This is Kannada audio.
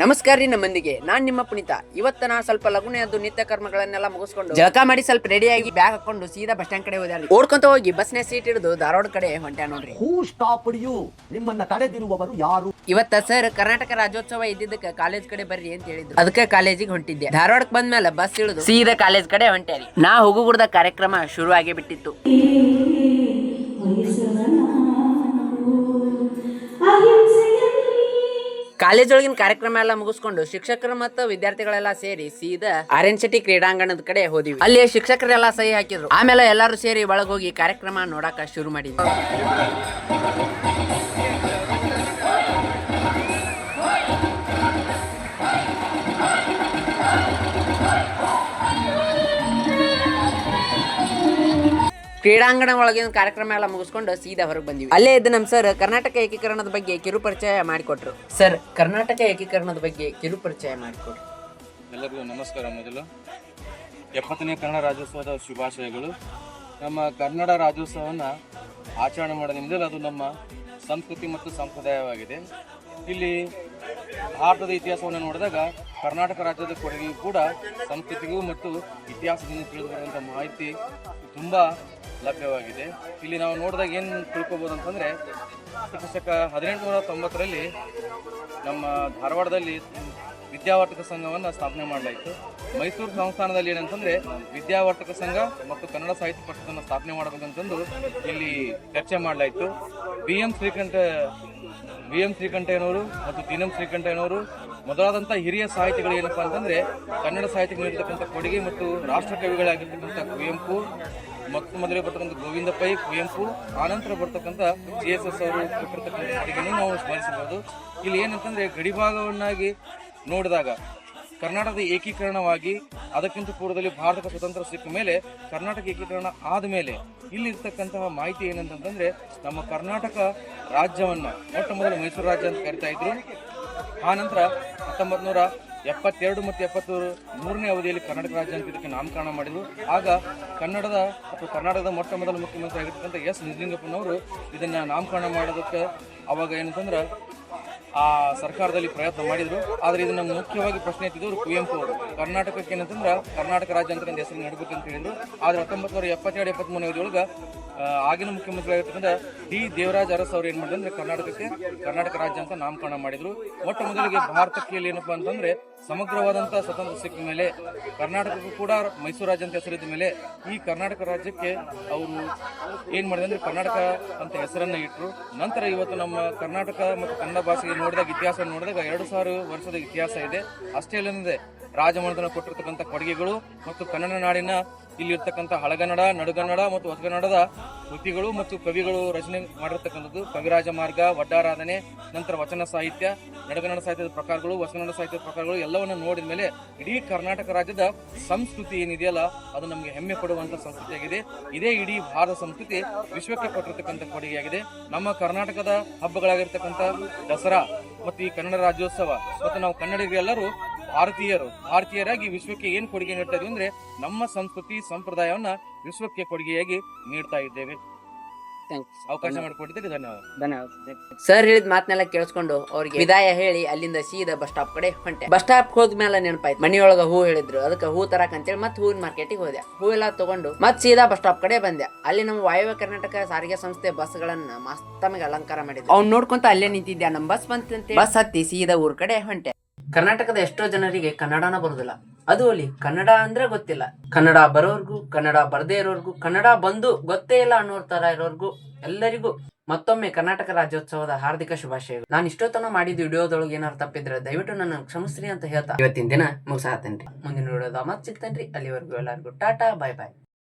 ನಮಸ್ಕಾರ ರೀ ನಮ್ಮಂದಿಗೆ. ನಾನ್ ನಿಮ್ಮ ಪುನೀತ. ಇವತ್ತ ನಾ ಸ್ವಲ್ಪ ಲಗುನೆ ಅದು ನಿತ್ಯ ಕರ್ಮಗಳನ್ನೆಲ್ಲ ಮುಗಿಸ್ಕೊಂಡು ಜಳಕ ಮಾಡಿ ಸ್ವಲ್ಪ ರೆಡಿಯಾಗಿ ಆಗಿ ಬ್ಯಾಗ್ ಹಾಕೊಂಡು ಸೀದಾ ಬಸ್ ಸ್ಟ್ಯಾಂಡ್ ಕಡೆ ಹೋದ್ರಿ ಓಡ್ಕೊಂತ ಹೋಗಿ ಬಸ್ನ ಸೀಟ್ ಹಿಡಿದು ಧಾರವಾಡ ಕಡೆ ಹೊಂಟ್ಯಾ ನೋಡ್ರಿ. ಹೂ ಯು ನಿಮ್ಮನ್ನ ತಡೆದಿರುವವರು ಯಾರು? ಇವತ್ತ ಸರ್ ಕರ್ನಾಟಕ ರಾಜ್ಯೋತ್ಸವ ಇದ್ದಿದ್ದಕ್ಕೆ ಕಾಲೇಜ್ ಕಡೆ ಬರ್ರಿ ಅಂತ ಹೇಳಿದ್ರು. ಅದಕ್ಕೆ ಕಾಲೇಜಿಗೆ ಹೊಂಟಿದ್ದೆ. ಧಾರವಾಡಕ್ಕೆ ಬಂದ್ಮೇಲೆ ಬಸ್ ಇಳಿದು ಸೀದಾ ಕಾಲೇಜ್ ಕಡೆ ಹೊಂಟ್ಯಾರಿ ನಾ ಹೋಗುಗುಡ್ದ ಕಾರ್ಯಕ್ರಮ ಶುರು ಆಗಿ ಬಿಟ್ಟಿತ್ತು ಕಾಲೇಜ್ ಒಳಗಿನ ಕಾರ್ಯಕ್ರಮ ಎಲ್ಲ ಮುಗಿಸ್ಕೊಂಡು ಶಿಕ್ಷಕರು ಮತ್ತು ವಿದ್ಯಾರ್ಥಿಗಳೆಲ್ಲ ಸೇರಿ ಸೀದ ಆರ್ ಸಿಟಿ ಕ್ರೀಡಾಂಗಣದ ಕಡೆ ಹೋದಿವಿ. ಅಲ್ಲಿ ಶಿಕ್ಷಕರೆಲ್ಲ ಸಹಿ ಹಾಕಿದ್ರು. ಆಮೇಲೆ ಎಲ್ಲರೂ ಸೇರಿ ಒಳಗೋಗಿ ಕಾರ್ಯಕ್ರಮ ನೋಡಾಕ ಶುರು ಮಾಡಿದ್ವಿ. ಕ್ರೀಡಾಂಗಣ ಒಳಗಿನ ಕಾರ್ಯಕ್ರಮ ಎಲ್ಲ ಮುಗಿಸ್ಕೊಂಡು ಸೀದಾ ಹೊರಗೆ ಬಂದಿವಿ. ಅಲ್ಲೇ ಇದ್ದ ನಮ್ಮ ಸರ್ ಕರ್ನಾಟಕ ಏಕೀಕರಣದ ಬಗ್ಗೆ ಕಿರು ಪರಿಚಯ ಮಾಡಿಕೊಟ್ರು. ಸರ್ ಕರ್ನಾಟಕ ಏಕೀಕರಣದ ಬಗ್ಗೆ ಕಿರು ಪರಿಚಯ ಮಾಡಿಕೊಟ್ರು. ಎಲ್ಲರಿಗೂ ನಮಸ್ಕಾರ ಮೊದಲು. ಎಪ್ಪತ್ತನೇ ಕನ್ನಡ ರಾಜ್ಯೋತ್ಸವದ ಶುಭಾಶಯಗಳು. ನಮ್ಮ ಕನ್ನಡ ರಾಜ್ಯೋತ್ಸವವನ್ನು ಆಚರಣೆ ಮಾಡೋದ್ರಿಂದಲೇ ಅದು ನಮ್ಮ ಸಂಸ್ಕೃತಿ ಮತ್ತು ಸಂಪ್ರದಾಯವಾಗಿದೆ. ಇಲ್ಲಿ ಭಾರತದ ಇತಿಹಾಸವನ್ನು ನೋಡಿದಾಗ ಕರ್ನಾಟಕ ರಾಜ್ಯದ ಕೊಡುಗೆಯೂ ಕೂಡ ಸಂಸ್ಕೃತಿಗೂ ಮತ್ತು ಇತಿಹಾಸದಿಂದ ತಿಳಿದು ಬರುವಂಥ ಮಾಹಿತಿ ತುಂಬ ಲಭ್ಯವಾಗಿದೆ. ಇಲ್ಲಿ ನಾವು ನೋಡಿದಾಗ ಏನು ತಿಳ್ಕೊಬೋದು ಅಂತಂದರೆ ಕ್ರಿಸ್ತಕ ಹದಿನೆಂಟು ನೂರ ತೊಂಬತ್ತರಲ್ಲಿ ನಮ್ಮ ಧಾರವಾಡದಲ್ಲಿ ವಿದ್ಯಾವರ್ತಕ ಸಂಘವನ್ನು ಸ್ಥಾಪನೆ ಮಾಡಲಾಯಿತು. ಮೈಸೂರು ಸಂಸ್ಥಾನದಲ್ಲಿ ಏನಂತಂದರೆ ವಿದ್ಯಾವರ್ತಕ ಸಂಘ ಮತ್ತು ಕನ್ನಡ ಸಾಹಿತ್ಯ ಪರಿಷತ್ತನ್ನು ಸ್ಥಾಪನೆ ಮಾಡಬೇಕಂತಂದು ಇಲ್ಲಿ ಚರ್ಚೆ ಮಾಡಲಾಯಿತು. B M Srikanta B M ಶ್ರೀಕಂಠಯ್ಯನವರು ಮತ್ತು ದಿನಂ ಶ್ರೀಕಂಠಯ್ಯನವರು ಮೊದಲಾದಂಥ ಹಿರಿಯ ಸಾಹಿತಿಗಳು ಏನಪ್ಪಾ ಅಂತಂದರೆ, ಕನ್ನಡ ಸಾಹಿತ್ಯಕ್ಕೆ ನೀಡಿರ್ತಕ್ಕಂಥ ಕೊಡುಗೆ ಮತ್ತು ರಾಷ್ಟ್ರ ಕವಿಗಳಾಗಿರ್ತಕ್ಕಂಥ ಕುವೆಂಪು ಮೊದಲೇ ಬರ್ತಕ್ಕಂಥ ಗೋವಿಂದ ಪೈ, ಕುವೆಂಪು, ಆನಂತರ ಬರ್ತಕ್ಕಂಥ ಜಿ ಎಸ್ ಎಸ್ ಅವರು ಕೊಟ್ಟಿರ್ತಕ್ಕಂಥ ನಾವು ಸ್ಮರಿಸಬಹುದು. ಇಲ್ಲಿ ಏನಂತಂದ್ರೆ ಗಡಿಭಾಗವನ್ನಾಗಿ ನೋಡಿದಾಗ ಕರ್ನಾಟಕದ ಏಕೀಕರಣವಾಗಿ ಅದಕ್ಕಿಂತ ಪೂರ್ವದಲ್ಲಿ ಭಾರತಕ್ಕೆ ಸ್ವತಂತ್ರ ಸಿಕ್ಕ ಮೇಲೆ ಕರ್ನಾಟಕ ಏಕೀಕರಣ ಆದ ಮೇಲೆ ಇಲ್ಲಿರ್ತಕ್ಕಂತಹ ಮಾಹಿತಿ ಏನಂತಂದ್ರೆ ನಮ್ಮ ಕರ್ನಾಟಕ ರಾಜ್ಯವನ್ನು ಮೊಟ್ಟ ಮೊದಲು ಮೈಸೂರು ರಾಜ್ಯ ಅಂತ ಕರಿತಾ ಇದ್ರು. ಆ ನಂತರ ಹತ್ತೊಂಬತ್ತು ನೂರ ಎಪ್ಪತ್ತೆರಡು ಮತ್ತು ಎಪ್ಪತ್ತೂರು ಮೂರನೇ ಅವಧಿಯಲ್ಲಿ ಕರ್ನಾಟಕ ರಾಜ್ಯ ಅಂತ ಇದಕ್ಕೆ ನಾಮಕರಣ ಮಾಡಿದರು. ಆಗ ಕನ್ನಡದ ಅಥವಾ ಕರ್ನಾಟಕದ ಮೊಟ್ಟ ಮೊದಲ ಮುಖ್ಯಮಂತ್ರಿ ಆಗಿರ್ತಕ್ಕಂಥ ಎಸ್ ನಿಜಲಿಂಗಪ್ಪನವರು ಇದನ್ನು ನಾಮಕರಣ ಮಾಡೋದಕ್ಕೆ ಅವಾಗ ಏನಂತಂದ್ರೆ ಆ ಸರ್ಕಾರದಲ್ಲಿ ಪ್ರಯತ್ನ ಮಾಡಿದ್ರು. ಆದ್ರೆ ಇದನ್ನ ಮುಖ್ಯವಾಗಿ ಪ್ರಶ್ನೆ ಎತ್ತಿದ್ರು ಕುವೆಂಪು ಅವರು. ಕರ್ನಾಟಕಕ್ಕೆ ಏನಂತಂದ್ರೆ ಕರ್ನಾಟಕ ರಾಜ್ಯ ಅಂತ ಹೆಸರು ನೆಡಬೇಕು ಅಂತ ಹೇಳಿದ್ರು. ಆದ್ರೆ ಹತ್ತೊಂಬತ್ತು ನೂರ ಎಪ್ಪತ್ತೆರಡು ಅವಧಿಯೊಳಗ ಆಗಿನ ಮುಖ್ಯಮಂತ್ರಿ ಆಗಿರ್ತಕ್ಕಂಥ ಡಿ ದೇವರಾಜ್ ಅರಸ್ ಅವರು ಏನ್ ಮಾಡಿದ್ರು ಅಂದ್ರೆ ಕರ್ನಾಟಕಕ್ಕೆ ಕರ್ನಾಟಕ ರಾಜ್ಯ ಅಂತ ನಾಮಕರಣ ಮಾಡಿದ್ರು. ಮೊಟ್ಟ ಮೊದಲಿಗೆ ಭಾರತಕ್ಕೆ ಏನಪ್ಪಾ ಅಂತಂದ್ರೆ ಸಮಗ್ರವಾದಂತಹ ಸ್ವತಂತ್ರ ಸಿಕ್ಕ ಮೇಲೆ, ಕರ್ನಾಟಕಕ್ಕೂ ಕೂಡ ಮೈಸೂರು ರಾಜ್ಯ ಅಂತ ಹೆಸರಿದ ಮೇಲೆ ಈ ಕರ್ನಾಟಕ ರಾಜ್ಯಕ್ಕೆ ಅವರು ಏನ್ ಮಾಡಿದ್ರು ಅಂದ್ರೆ ಕರ್ನಾಟಕ ಅಂತ ಹೆಸರನ್ನ ಇಟ್ಟರು ನಂತರ ಇವತ್ತು ನಮ್ಮ ಕರ್ನಾಟಕ ಮತ್ತು ಕನ್ನಡ ಭಾಷೆಗೆ ನೋಡಿದಾಗ ಇತಿಹಾಸ ನೋಡಿದಾಗ ಎರಡು ಸಾವಿರ ವರ್ಷದ ಇತಿಹಾಸ ಇದೆ. ಅಷ್ಟೇ ಅಲ್ಲದೆ ರಾಜಮನೆತನ ಕೊಟ್ಟಿರ್ತಕ್ಕಂಥ ಕೊಡುಗೆಗಳು ಮತ್ತು ಕನ್ನಡ ನಾಡಿನ ಇಲ್ಲಿರ್ತಕ್ಕಂಥ ಹಳಗನ್ನಡ, ನಡುಗನ್ನಡ ಮತ್ತು ಹೊಸಗನ್ನಡದ ಕೃತಿಗಳು ಮತ್ತು ಕವಿಗಳು ರಚನೆ ಮಾಡಿರ್ತಕ್ಕಂಥದ್ದು. ಕವಿರಾಜ ಮಾರ್ಗ, ವಡ್ಡಾರಾಧನೆ, ನಂತರ ವಚನ ಸಾಹಿತ್ಯ, ನಡುಗನ್ನಡ ಸಾಹಿತ್ಯದ ಪ್ರಕಾರಗಳು, ಹೊಸಗನ್ನಡ ಸಾಹಿತ್ಯದ ಪ್ರಕಾರಗಳು ಎಲ್ಲವನ್ನು ನೋಡಿದ ಮೇಲೆ ಇಡೀ ಕರ್ನಾಟಕ ರಾಜ್ಯದ ಸಂಸ್ಕೃತಿ ಏನಿದೆಯಲ್ಲ, ಅದು ನಮಗೆ ಹೆಮ್ಮೆ ಪಡುವಂಥ ಸಂಸ್ಕೃತಿಯಾಗಿದೆ ಇದೇ ಇಡೀ ಭಾರತ ಸಂಸ್ಕೃತಿ ವಿಶ್ವಕ್ಕೆ ಕೊಟ್ಟಿರ್ತಕ್ಕಂಥ ಕೊಡುಗೆಯಾಗಿದೆ ನಮ್ಮ ಕರ್ನಾಟಕದ ಹಬ್ಬಗಳಾಗಿರ್ತಕ್ಕಂಥ ದಸರಾ ಮತ್ತು ಈ ಕನ್ನಡ ರಾಜ್ಯೋತ್ಸವ ಮತ್ತು ನಾವು ಕನ್ನಡಿಗರೆಲ್ಲರೂ ಭಾರತೀಯರು ಭಾರತೀಯರಾಗಿ ವಿಶ್ವಕ್ಕೆ ಏನ್ ಕೊಡುಗೆ ನೀಡ್ತಾ ಇದೀವಿ ಅಂದ್ರೆ ನಮ್ಮ ಸಂಸ್ಕೃತಿ ಸಂಪ್ರದಾಯವನ್ನ ವಿಶ್ವಕ್ಕೆ ಕೊಡುಗೆಯಾಗಿ ನೀಡ್ತಾ ಇದ್ದೇವೆ. ಅವಕಾಶ ಮಾಡಿಕೊಟ್ಟಿದ್ದಕ್ಕೆ ಧನ್ಯವಾದ. ಧನ್ಯವಾದ. ಸರ್ ಹೇಳಿದ ಮಾತನ್ನೆಲ್ಲ ಕೇಳಿಸ್ಕೊಂಡು ಅವ್ರಿಗೆ ವಿದಾಯ ಹೇಳಿ ಅಲ್ಲಿಂದ ಸೀದಾ ಬಸ್ ಸ್ಟಾಪ್ ಕಡೆ ಹೊಂಟೆ. ಬಸ್ ಸ್ಟಾಪ್ ಹೋದ್ಮೇಲೆ ನೆನಪಾಯ್ತು. ಮನೆಯೊಳಗ ಹೂ ಹೇಳಿದ್ರು. ಅದಕ್ಕೆ ಹೂ ತರಕ ಅಂತೇಳಿ ಮತ್ತೆ ಹೂವಿನ ಮಾರ್ಕೆಟಿಗೆ ಹೋದೆ. ಹೂ ಎಲ್ಲ ತಗೊಂಡು ಮತ್ತೆ ಸೀದಾ ಬಸ್ ಸ್ಟಾಪ್ ಕಡೆ ಬಂದೆ. ಅಲ್ಲಿ ನಮ್ಮ ವಾಯವ್ಯ ಕರ್ನಾಟಕ ಸಾರಿಗೆ ಸಂಸ್ಥೆ ಬಸ್ಗಳನ್ನ ತಮಗೆ ಅಲಂಕಾರ ಮಾಡಿದ್ರು. ಅವ್ನು ನೋಡ್ಕೊಂತ ಅಲ್ಲೇ ನಿಂತಿದ್ದೆ ನಮ್ಮ ಬಸ್ ಬಂತಂತೆ. ಬಸ್ ಹತ್ತಿ ಸೀದಾ ಊರ್ ಕಡೆ ಹೊಂಟೆ. ಕರ್ನಾಟಕದ ಎಷ್ಟೋ ಜನರಿಗೆ ಕನ್ನಡನ ಬರುದಿಲ್ಲ. ಅದು ಅಲ್ಲಿ ಕನ್ನಡ ಅಂದ್ರೆ ಗೊತ್ತಿಲ್ಲ. ಕನ್ನಡ ಬರೋರ್ಗು, ಕನ್ನಡ ಬರದೇ ಇರೋರ್ಗು, ಕನ್ನಡ ಬಂದು ಗೊತ್ತೇ ಇಲ್ಲ ಅನ್ನೋರ್ ತರ ಇರೋರ್ಗು ಎಲ್ಲರಿಗೂ ಮತ್ತೊಮ್ಮೆ ಕರ್ನಾಟಕ ರಾಜ್ಯೋತ್ಸವದ ಹಾರ್ದಿಕ ಶುಭಾಶಯಗಳು. ನಾನು ಇಷ್ಟೊತ್ತನ ಮಾಡಿದ ವಿಡಿಯೋದೊಳಗೆ ಏನಾರು ತಪ್ಪಿದ್ರೆ ದಯವಿಟ್ಟು ನನ್ನ ಕ್ಷಮಿಸ್ರಿ ಅಂತ ಹೇಳ್ತಾ ಇವತ್ತಿನ ದಿನ ಮುಗಿಸಾತೇನ್ರಿ ಮುಂದಿನ ವಿಡಿಯೋದ ಮತ್ತೆ ಸಿಗ್ತೇನ್ರಿ. ಅಲ್ಲಿವರೆಗೂ ಎಲ್ಲರಿಗೂ ಟಾಟಾ, ಬಾಯ್ ಬಾಯ್.